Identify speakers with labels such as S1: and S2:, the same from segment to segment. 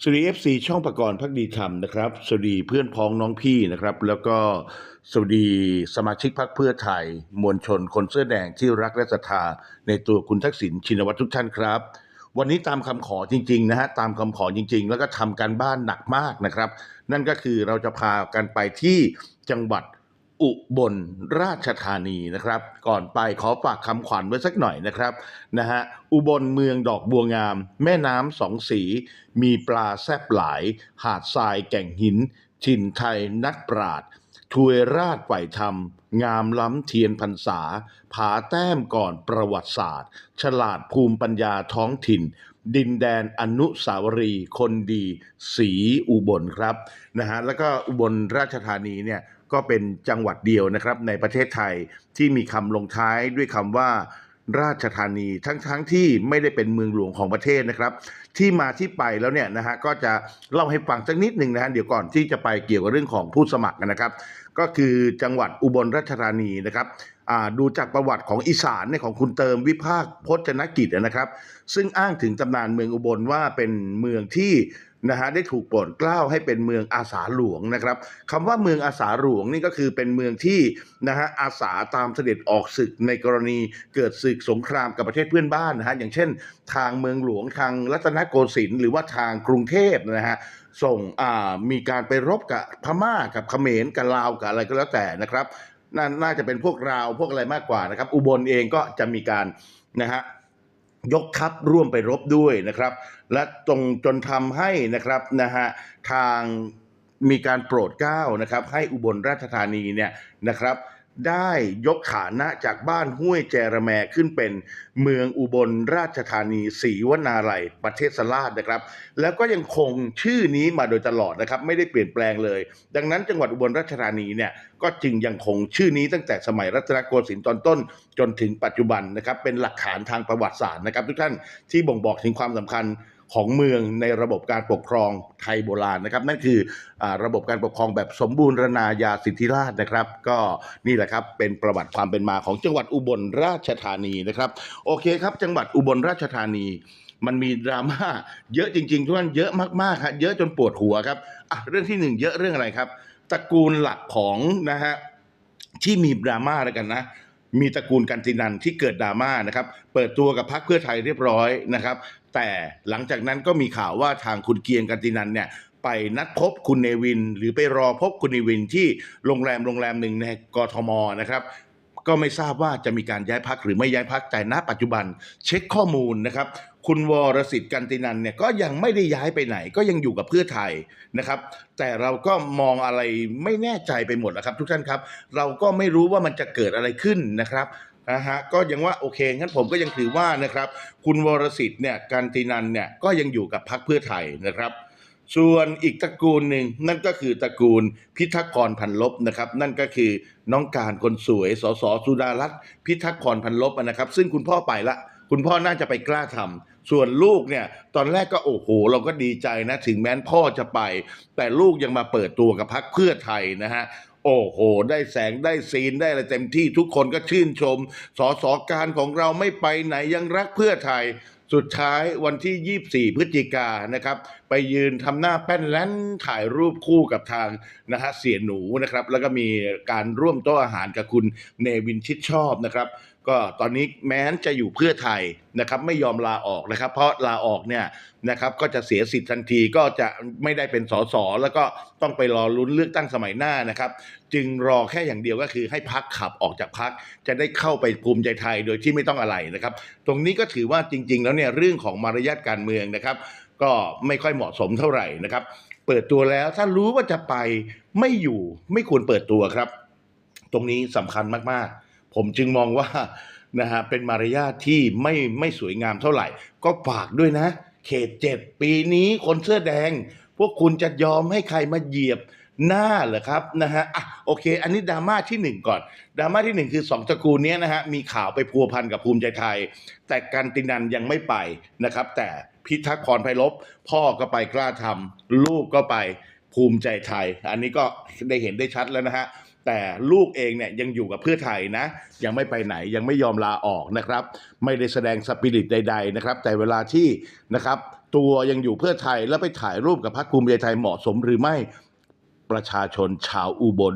S1: สวัสดีเอฟซีช่องประกรณ์พักดีธรรมนะครับ สวัสดีเพื่อนพ้องน้องพี่นะครับ แล้วก็สวัสดีสมาชิกพรรคเพื่อไทย มวลชนคนเสื้อแดงที่รักและศรัทธาในตัวคุณทักษิณชินวัตรทุกท่านครับ วันนี้ตามคำขอจริงๆนะฮะตามคำขอจริง ๆ แล้วก็ทำการบ้านหนักมากนะครับ นั่นก็คือเราจะพากันไปที่จังหวัด อุบลราชธานีนะครับ ก่อนไปขอฝากคำขวัญไว้สักหน่อยนะครับนะฮะอุบลเมืองดอกบัวงาม แม่น้ำสองสี มีปลาแซบหลาย หาดทรายแก่งหินถิ่นไทยนักปราดทวยราชไหวธรรม งามล้ำเทียนพรรษา ผาแต้มก่อนประวัติศาสตร์ ฉลาดภูมิปัญญาท้องถิ่น ดินแดนอนุสาวรีย์คนดี สีอุบลครับนะฮะแล้วก็อุบลราชธานีเนี่ย ก็เป็นจังหวัดเดียวนะครับในประเทศไทยที่มีคำลงท้ายด้วยคำว่าราชธานีทั้งทั้งที่ไม่ได้เป็นเมืองหลวงของประเทศนะครับ ที่มาที่ไปแล้วเนี่ยนะฮะก็จะเล่าให้ฟังสักนิดหนึ่งนะฮะเดี๋ยวก่อนที่จะไปเกี่ยวกับเรื่องของผู้สมัครนะครับ ก็คือจังหวัดอุบลราชธานีนะครับอ่าดูจากประวัติของอีสานเนี่ยของคุณเติมวิภาคพจนกิจนะครับ ซึ่งอ้างถึงตำนานเมืองอุบลว่าเป็นเมืองที่ นะฮะได้ถูกโปรดเกล้าให้เป็นเมืองอาสาหลวงนะครับคำว่าเมืองอาสาหลวงนี่ก็คือเป็นเมืองที่นะฮะอาสาตามเสด็จออกศึกในกรณีเกิดศึกสงครามกับประเทศเพื่อนบ้านนะฮะอย่างเช่น ทางเมืองหลวงทางรัตนโกสินทร์หรือว่าทางกรุงเทพนะฮะส่งมีการไปรบกับพม่ากับเขมรกับลาวกับอะไรก็แล้วแต่นะครับนน่าจะเป็นพวกราวพวกอะไรมากกว่านะครับ อุบลเองก็จะมีการนะฮะ ยกทัพร่วมไปรบด้วยนะครับ และตรงจนทำให้นะครับนะฮะทางมีการโปรดเกล้านะครับ ให้อุบลราชธานีเนี่ยนะครับ ได้ยกฐานะจากบ้านห้วยแจระแมขึ้นเป็นเมืองอุบลราชธานีศรีวนาลัยประเทศสลาดนะครับ แล้วก็ยังคงชื่อนี้มาโดยตลอดนะครับ ไม่ได้เปลี่ยนแปลงเลย ดังนั้นจังหวัดอุบลราชธานีเนี่ยก็จึงยังคงชื่อนี้ตั้งแต่สมัยรัตนโกสินทร์ตอนต้น จนถึงปัจจุบันนะครับ เป็นหลักฐานทางประวัติศาสตร์นะครับ ทุกท่านที่บ่งบอกถึงความสำคัญ ของเมืองในระบบการปกครองไทยโบราณนะครับ นั่นคืออระบบการปกครองแบบสมบูรณาญาสิทธิราชนะครับ ก็นี่แหละครับเป็นประวัติความเป็นมาของจังหวัดอุบลราชธานีนะครับ โอเคครับ จังหวัดอุบลราชธานี มันมีดราม่าเยอะจริงๆทุกท่านเยอะมากๆครับเยอะจนปวดหัวครับอะเรื่องที่หนึ่งเยอะเรื่องอะไรครับตระกูลหลักของนะฮะที่มีดราม่าแล้วกันนะมีตระกูลกันตินันที่เกิดดราม่านะครับ เปิดตัวกับพรรคเพื่อไทยเรียบร้อยนะครับ แต่หลังจากนั้นก็มีข่าวว่าทางคุณเกียงกันตินันเนี่ยไปนัดพบคุณเนวิน หรือไปรอพบคุณเนวินที่โรงแรมโรงแรมหนึ่งในกทมนะครับก็ไม่ทราบว่าจะมีการย้ายพักหรือไม่ย้ายพักแต่ณปัจจุบันเช็คข้อมูลนะครับ คุณวรสิทธิ์กันตินันเนี่ยก็ยังไม่ได้ย้ายไปไหน ก็ยังอยู่กับเพื่อไทยนะครับ แต่เราก็มองอะไรไม่แน่ใจไปหมดแล้วครับ ทุกท่านครับ เราก็ไม่รู้ว่ามันจะเกิดอะไรขึ้นนะครับ นะฮะก็ยังว่าโอเคงั้นผมก็ยังถือว่านะครับคุณวรสิทธิ์เนี่ยกันตินันเนี่ยก็ยังอยู่กับพรรคเพื่อไทยนะครับ ส่วนอีกตระกูลหนึ่งนั่นก็คือตระกูลพิทักษ์พรพันลบนะครับนั่นก็คือน้องการคนสวยสสสุดารัตน์พิทักษ์พรพันลบนะครับ ซึ่งคุณพ่อไปละคุณพ่อน่าจะไปกล้าทำส่วนลูกเนี่ยตอนแรกก็โอ้โห เราก็ดีใจนะ ถึงแม้นพ่อจะไป แต่ลูกยังมาเปิดตัวกับพักเพื่อไทยนะฮะ โอ้โห ได้แสงได้ซีนได้อะไรเต็มที่ทุกคนก็ชื่นชม สสการของเราไม่ไปไหนยังรักเพื่อไทย สุดท้ายวันที่ 24 พฤศจิกายนนะครับ ไปยืนทำหน้าแป้นแล้นถ่ายรูปคู่กับทางนะฮะเสียหนูนะครับ แล้วก็มีการร่วมโต๊ะอาหารกับคุณเนวินชิดชอบนะครับ ก็ตอนนี้แม้นจะอยู่เพื่อไทยนะครับไม่ยอมลาออกนะครับ เพราะลาออกเนี่ยนะครับก็จะเสียสิทธิ์ทันทีก็จะไม่ได้เป็นสสแล้วก็ต้องไปรอลุ้นเลือกตั้งสมัยหน้านะครับ จึงรอแค่อย่างเดียวก็คือให้พักขับออกจากพักจะได้เข้าไปภูมิใจไทยโดยที่ไม่ต้องอะไรนะครับ ตรงนี้ก็ถือว่าจริง ๆ แล้วเนี่ยเรื่องของมารยาทการเมืองนะครับ ก็ไม่ค่อยเหมาะสมเท่าไหร่นะครับ เปิดตัวแล้วถ้ารู้ว่าจะไปไม่อยู่ไม่ควรเปิดตัวครับ ตรงนี้สำคัญมากๆ ผมจึงมองว่านะฮะเป็นมารยาทที่ไม่ไม่สวยงามเท่าไหร่ ก็ฝากด้วยนะ เขตเจ็ดปีนี้คนเสื้อแดง พวกคุณจะยอมให้ใครมาเหยียบหน้าเหรอครับนะฮะอะโอเค อันนี้ดราม่าที่หนึ่งก่อนดราม่าที่หนึ่งคือสองตระกูลเนี้ยนะฮะมีข่าวไปพัวพันกับภูมิใจไทย แต่กันตินันยังไม่ไปนะครับ แต่พิทักษ์พรไพลบพ่อก็ไปกล้าทำลูกก็ไปภูมิใจไทย อันนี้ก็ได้เห็นได้ชัดแล้วนะฮะ แต่ลูกเองเนี่ยยังอยู่กับเพื่อไทยนะ ยังไม่ไปไหนยังไม่ยอมลาออกนะครับ ไม่ได้แสดงสปิริตใด ๆนะครับ แต่เวลาที่นะครับตัวยังอยู่เพื่อไทยแล้วไปถ่ายรูปกับพรรคภูมิใจไทยเหมาะสมหรือไม่ประชาชนชาวอุบล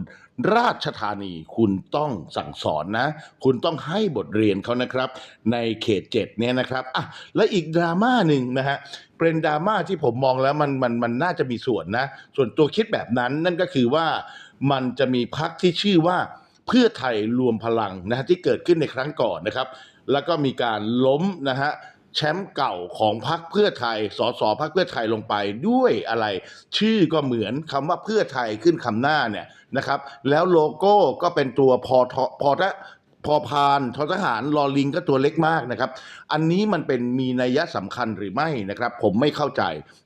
S1: ราชธานีคุณต้องสั่งสอนนะ คุณต้องให้บทเรียนเขานะครับ ในเขตเจ็ดเนี่ยนะครับอะและอีกดราม่าหนึ่งนะฮะเป็นดราม่าที่ผมมองแล้วมันมันมันน่าจะมีส่วนนะ ส่วนตัวคิดแบบนั้นนั่นก็คือว่า มันจะมีพักที่ชื่อว่าเพื่อไทยรวมพลังนะฮะที่เกิดขึ้นในครั้งก่อนนะครับ แล้วก็มีการล้มนะฮะแชมป์เก่าของพรรคเพื่อไทย สสพรรคเพื่อไทยลงไปด้วยอะไร ชื่อก็เหมือนคำว่าเพื่อไทยขึ้นคำหน้าเนี่ยนะครับ แล้วโลโก้ก็เป็นตัวพอทพอทะพอพานททหารลอลิงก็ตัวเล็กมากนะครับ อันนี้มันเป็นมีนัยสำคัญหรือไม่นะครับ ผมไม่เข้าใจ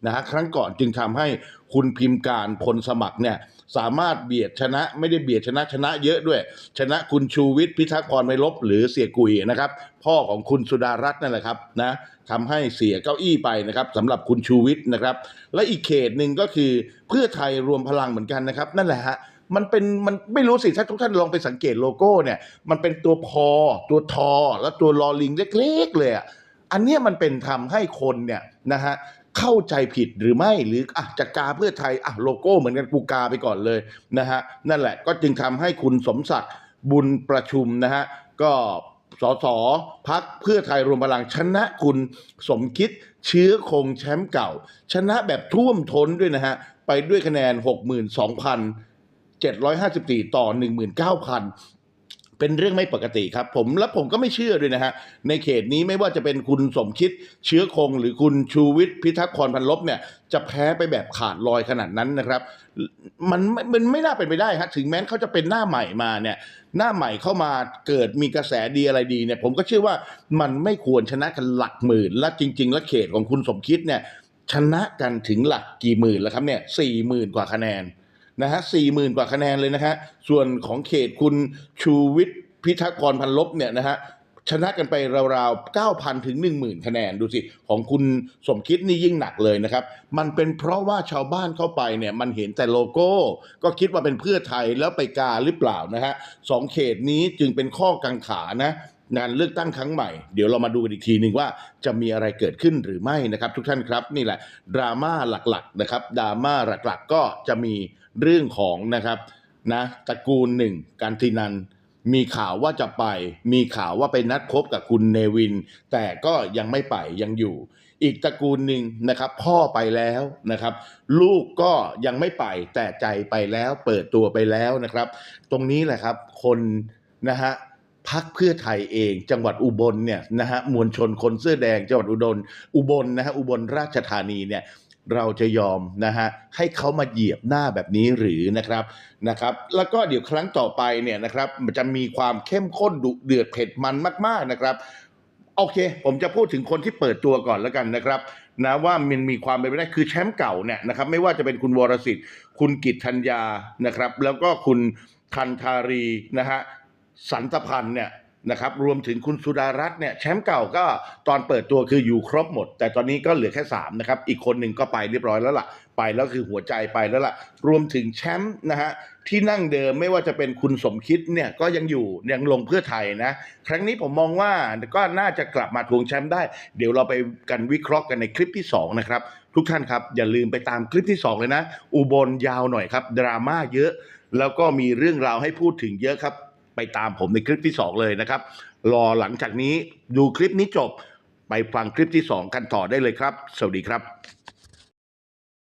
S1: นะฮะครั้งก่อนจึงทำให้คุณพิมพ์การพลสมัครเนี่ย สามารถเบียดชนะไม่ได้เบียดชนะชนะเยอะด้วย ชนะคุณชูวิทย์พิทักษ์พรไม่ลบหรือเสียกุยนะครับ พ่อของคุณสุดารัตน์นั่นแหละครับนะทำให้เสียเก้าอี้ไปนะครับสำหรับคุณชูวิทย์นะครับ และอีกเขตหนึ่งก็คือเพื่อไทยรวมพลังเหมือนกันนะครับ นั่นแหละฮะมันเป็นมันไม่รู้สิถ้าทุกท่านลองไปสังเกตโลโก้เนี่ย มันเป็นตัวพอตัวทอ แล้วตัวลอลิงเล็ก ๆ เลยอะอันนี้มันเป็นทำให้คนเนี่ยนะฮะ เข้าใจผิดหรือไม่หรืออะจะกาเพื่อไทยอะโลโก้เหมือนกันกูกาไปก่อนเลยนะฮะนั่นแหละก็จึงทำให้คุณสมศักดิ์บุญประชุมนะฮะก็สสพักเพื่อไทยรวมพลังชนะคุณสมคิดเชื้อคงแชมป์เก่า ชนะแบบท่วมท้นด้วยนะฮะ ไปด้วยคะแนน 62,754 ต่อ 19,000 เป็นเรื่องไม่ปกติครับ ผมและผมก็ไม่เชื่อด้วยนะฮะในเขตนี้ไม่ว่าจะเป็นคุณสมคิดเชื้อคง หรือคุณชูวิทย์พิทักษ์พรพันลบเนี่ยจะแพ้ไปแบบขาดลอยขนาดนั้นนะครับ มันมันไม่น่าเป็นไปได้ฮะถึงแม้เขาจะเป็นหน้าใหม่มาเนี่ยหน้าใหม่เข้ามาเกิดมีกระแสดีอะไรดีเนี่ยผมก็เชื่อว่ามันไม่ควรชนะกันหลักหมื่น และจริง ๆ แล้วเขตของคุณสมคิดเนี่ยชนะกันถึงหลักกี่หมื่นแล้วครับเนี่ยสี่หมื่นกว่าคะแนน นะฮะสี่หมื่นกว่าคะแนนเลยนะฮะส่วนของเขตคุณชูวิทย์พิทักษ์พรพันลบเนี่ยนะฮะชนะกันไปราวๆ 9,000 ถึง 10,000 คะแนนดูสิ ของคุณสมคิดนี่ยิ่งหนักเลยนะครับ มันเป็นเพราะว่าชาวบ้านเข้าไปเนี่ยมันเห็นแต่โลโก้ ก็คิดว่าเป็นเพื่อไทยแล้วไปกาหรือเปล่านะฮะสองเขตนี้จึงเป็นข้อกังขานะ งานเลือกตั้งครั้งใหม่ เดี๋ยวเรามาดูกันอีกทีหนึ่งว่าจะมีอะไรเกิดขึ้นหรือไม่นะครับ ทุกท่านครับนี่แหละดราม่าหลักๆนะครับดราม่าหลักๆก็จะมีเรื่องของนะครับนะตระกูลหนึ่งการทินันมีข่าวว่าจะไป มีข่าวว่าไปนัดพบกับคุณเนวิน แต่ก็ยังไม่ไปยังอยู่ อีกตระกูลหนึ่งนะครับ พ่อไปแล้วนะครับ ลูกก็ยังไม่ไปแต่ใจไปแล้วเปิดตัวไปแล้วนะครับ ตรงนี้แหละครับ คนนะฮะ พักเพื่อไทยเอง จังหวัดอุบลเนี่ยนะฮะมวลชนคนเสื้อแดงจังหวัดอุดรอุบลนะฮะอุบลราชธานีเนี่ยเราจะยอมนะฮะให้เขามาเหยียบหน้าแบบนี้หรือนะครับนะครับ แล้วก็เดี๋ยวครั้งต่อไปเนี่ยนะครับมันจะมีความเข้มข้นดุเดือดเผ็ดมันมาก ๆนะครับโอเค ผมจะพูดถึงคนที่เปิดตัวก่อนแล้วกันนะครับนะว่ามันมีความเป็นไปได้คือแชมป์เก่าเนี่ยนะครับ ไม่ว่าจะเป็นคุณวรสิทธิ์ คุณกิตธัญญานะครับ แล้วก็คุณทันทารีนะฮะ สันตพันธ์เนี่ยนะครับรวมถึงคุณสุดารัตน์เนี่ยแชมป์เก่าก็ตอนเปิดตัวคืออยู่ครบหมด แต่ตอนนี้ก็เหลือแค่3นะครับอีกคนหนึ่งก็ไปเรียบร้อยแล้วล่ะ ไปแล้วคือหัวใจไปแล้วล่ะ รวมถึงแชมป์นะฮะที่นั่งเดิมไม่ว่าจะเป็นคุณสมคิดเนี่ยก็ยังอยู่ยังลงเพื่อไทยนะ ครั้งนี้ผมมองว่าก็น่าจะกลับมาทวงแชมป์ได้ เดี๋ยวเราไปกันวิเคราะห์กันในคลิปที่ 2 นะครับ ทุกท่านครับ อย่าลืมไปตามคลิปที่ 2 เลยนะ อุบลยาวหน่อยครับ ดราม่าเยอะ แล้วก็มีเรื่องราวให้พูดถึงเยอะครับ ไปตามผมในคลิปที่ 2 เลยนะครับ รอหลังจากนี้ดูคลิปนี้จบ ไปฟังคลิปที่ 2 กันต่อได้เลยครับ สวัสดีครับ